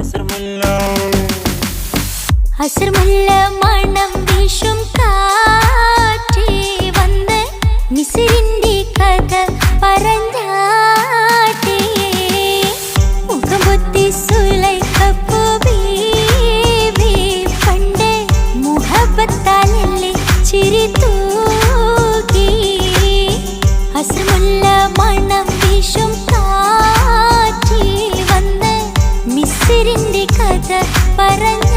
അസർമുല്ല. മണം വീശും കാറ്റേ വന്ന് മിസിരിന്റെ കഥ പറഞ്ഞാട്ടേ. മുഖം അസർമുല്ല മണം വീശും കഥ പറഞ്ഞ